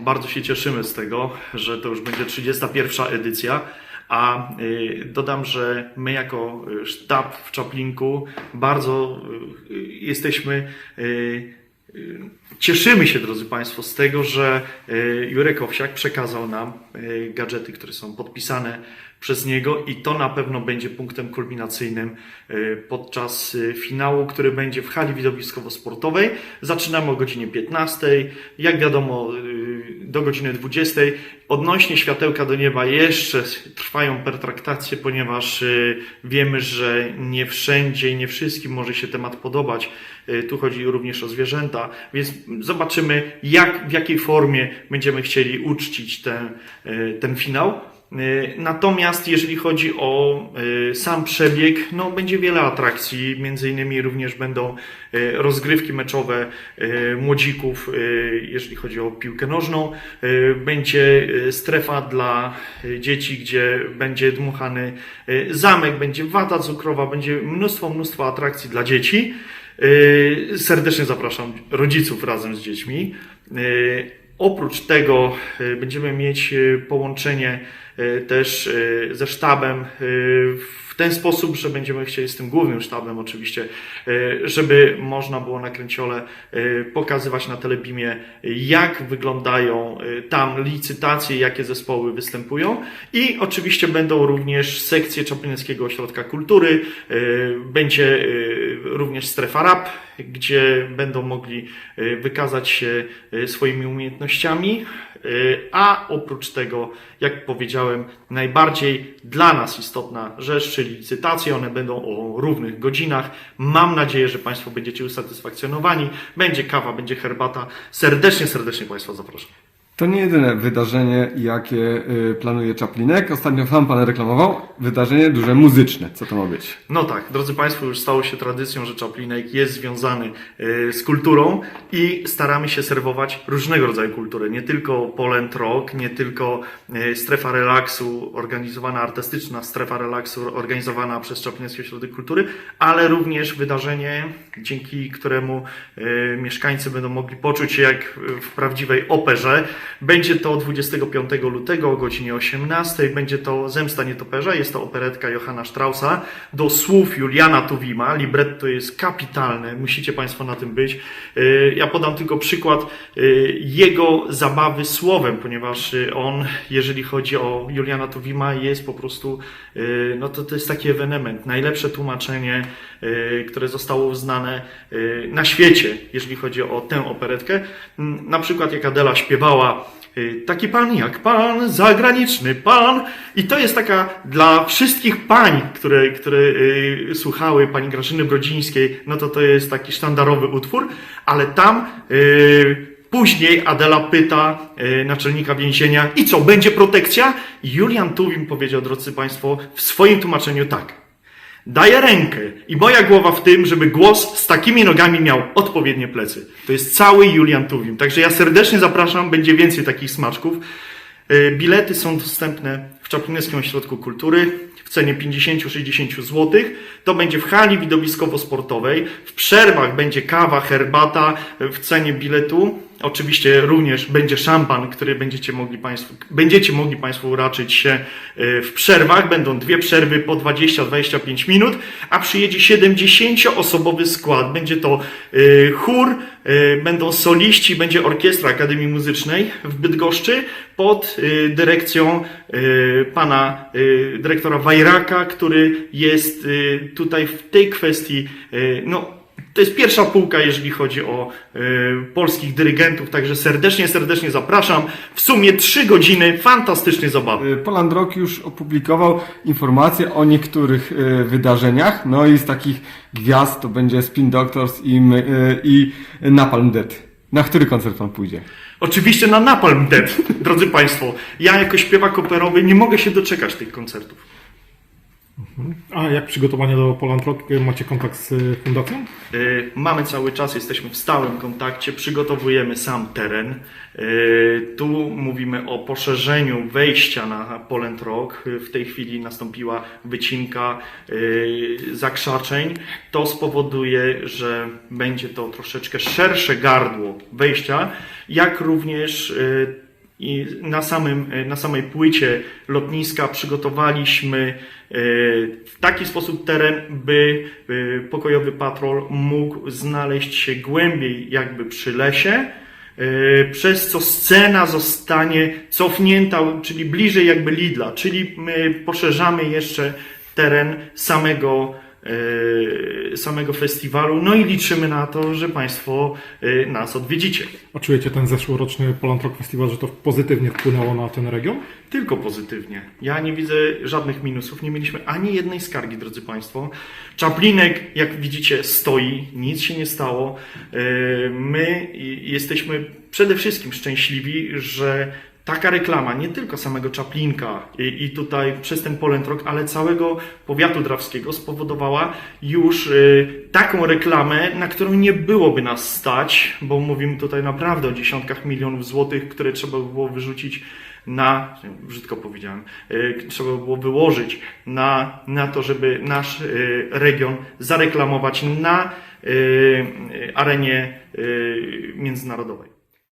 bardzo się cieszymy z tego, że to już będzie 31 edycja. A y, dodam, że my jako y, sztab w Czaplinku bardzo y, jesteśmy Cieszymy się, drodzy Państwo, z tego, że Jurek Owsiak przekazał nam gadżety, które są podpisane przez niego i to na pewno będzie punktem kulminacyjnym podczas finału, który będzie w hali widowiskowo-sportowej. Zaczynamy o godzinie 15, jak wiadomo do godziny 20. Odnośnie światełka do nieba jeszcze trwają pertraktacje, ponieważ y, wiemy, że nie wszędzie i nie wszystkim może się temat podobać. Y, Tu chodzi również o zwierzęta, więc zobaczymy, jak, w jakiej formie będziemy chcieli uczcić ten, y, ten finał. Y, Natomiast jeżeli chodzi o y, sam przebieg, no będzie wiele atrakcji, między innymi również będą y, rozgrywki meczowe młodzików, jeżeli chodzi o piłkę nożną. Będzie strefa dla dzieci, gdzie będzie dmuchany zamek, będzie wata cukrowa, będzie mnóstwo, mnóstwo atrakcji dla dzieci. Serdecznie zapraszam rodziców razem z dziećmi. Oprócz tego y, będziemy mieć y, połączenie y, też ze sztabem w ten sposób, że będziemy chcieli z tym głównym sztabem oczywiście, żeby można było na kręciole pokazywać na telebimie, jak wyglądają tam licytacje, jakie zespoły występują. I oczywiście będą również sekcje Czaplineckiego Ośrodka Kultury, będzie również strefa rap, gdzie będą mogli y, wykazać się y, swoimi umiejętnościami, y, a oprócz tego, jak powiedziałem, najbardziej dla nas istotna rzecz, czyli licytacje, one będą o równych godzinach. Mam nadzieję, że Państwo będziecie usatysfakcjonowani. Będzie kawa, będzie herbata. Serdecznie, serdecznie Państwa zapraszam. To nie jedyne wydarzenie, jakie y, planuje Czaplinek. Ostatnio sam pan reklamował. Wydarzenie duże muzyczne. Co to ma być? No tak, drodzy Państwo, już stało się tradycją, że Chaplinek jest związany e, z kulturą i staramy się serwować różnego rodzaju kulturę. Nie tylko Poland Rock, nie tylko e, strefa relaksu, organizowana artystyczna strefa relaksu, organizowana przez Czaplinecki Ośrodek Kultury, ale również wydarzenie, dzięki któremu mieszkańcy będą mogli poczuć się jak w prawdziwej operze. Będzie to 25 lutego o godzinie 18. Będzie to Zemsta Nietoperza. Jest to operetka Johanna Straussa do słów Juliana Tuwima. Libretto jest kapitalne. Musicie Państwo na tym być. Yy, Ja podam tylko przykład yy, jego zabawy słowem, ponieważ yy, on, jeżeli chodzi o Juliana Tuwima, jest po prostu, no to to jest taki ewenement. Najlepsze tłumaczenie, które zostało uznane na świecie, jeżeli chodzi o tę operetkę. Mm, Na przykład jak Adela śpiewała y, Taki pan jak pan, zagraniczny pan. I to jest taka dla wszystkich pań, które, które y, słuchały pani Grażyny Brodzińskiej, no to to jest taki sztandarowy utwór, ale tam y, później Adela pyta naczelnika więzienia i co, będzie protekcja? Julian Tuwim powiedział, drodzy państwo, w swoim tłumaczeniu tak. Daję rękę i moja głowa w tym, żeby głos z takimi nogami miał odpowiednie plecy. To jest cały Julian Tuwim. Także ja serdecznie zapraszam, będzie więcej takich smaczków. E, Bilety są dostępne w Czaplineckim Ośrodku Kultury w cenie 50-60 zł. To będzie w hali widowiskowo-sportowej. W przerwach będzie kawa, herbata w cenie biletu. Oczywiście również będzie szampan, który będziecie mogli Państwo, będziecie mogli Państwo uraczyć się e, w przerwach. Będą dwie przerwy po 20-25 minut, a przyjedzie 70-osobowy skład. Będzie to e, chór, e, będą soliści, będzie orkiestra Akademii Muzycznej w Bydgoszczy pod dyrekcją pana dyrektora Wajraka, który jest tutaj w tej kwestii, no, to jest pierwsza półka, jeżeli chodzi o e, polskich dyrygentów, także serdecznie, serdecznie zapraszam. W sumie trzy godziny fantastycznej zabawy. Y, Poland Rock już opublikował informacje o niektórych y, wydarzeniach. No i z takich gwiazd to będzie Spin Doctors i, y, i Napalm Dead. Na który koncert pan pójdzie? Oczywiście na Napalm Dead, drodzy Państwo. Ja jako śpiewak operowy nie mogę się doczekać tych koncertów. A jak przygotowanie do Poland Rock? Macie kontakt z y, fundacją? Y, Mamy cały czas, jesteśmy w stałym kontakcie, przygotowujemy sam teren. Y, Tu mówimy o poszerzeniu wejścia na Poland Rock. W tej chwili nastąpiła wycinka zakrzaczeń. To spowoduje, że będzie to troszeczkę szersze gardło wejścia, jak również I na, samym, na samej płycie lotniska przygotowaliśmy e, w taki sposób teren, by e, pokojowy patrol mógł znaleźć się głębiej jakby przy lesie, e, przez co scena zostanie cofnięta, czyli bliżej jakby Lidla, czyli my poszerzamy jeszcze teren samego, samego festiwalu, no i liczymy na to, że Państwo e, nas odwiedzicie. A czujecie ten zeszłoroczny Poland Rock Festival, że to pozytywnie wpłynęło na ten region? Tylko pozytywnie. Ja nie widzę żadnych minusów. Nie mieliśmy ani jednej skargi, drodzy Państwo. Czaplinek, jak widzicie, stoi, nic się nie stało. Yy, My jesteśmy przede wszystkim szczęśliwi, że taka reklama nie tylko samego Czaplinka i, i tutaj przez ten Polentrok, ale całego powiatu drawskiego spowodowała już y, taką reklamę, na którą nie byłoby nas stać, bo mówimy tutaj naprawdę o dziesiątkach milionów złotych, które trzeba by było wyrzucić na, brzydko powiedziałem, y, trzeba by było wyłożyć na, na to, żeby nasz y, region zareklamować na y, y, arenie y, międzynarodowej.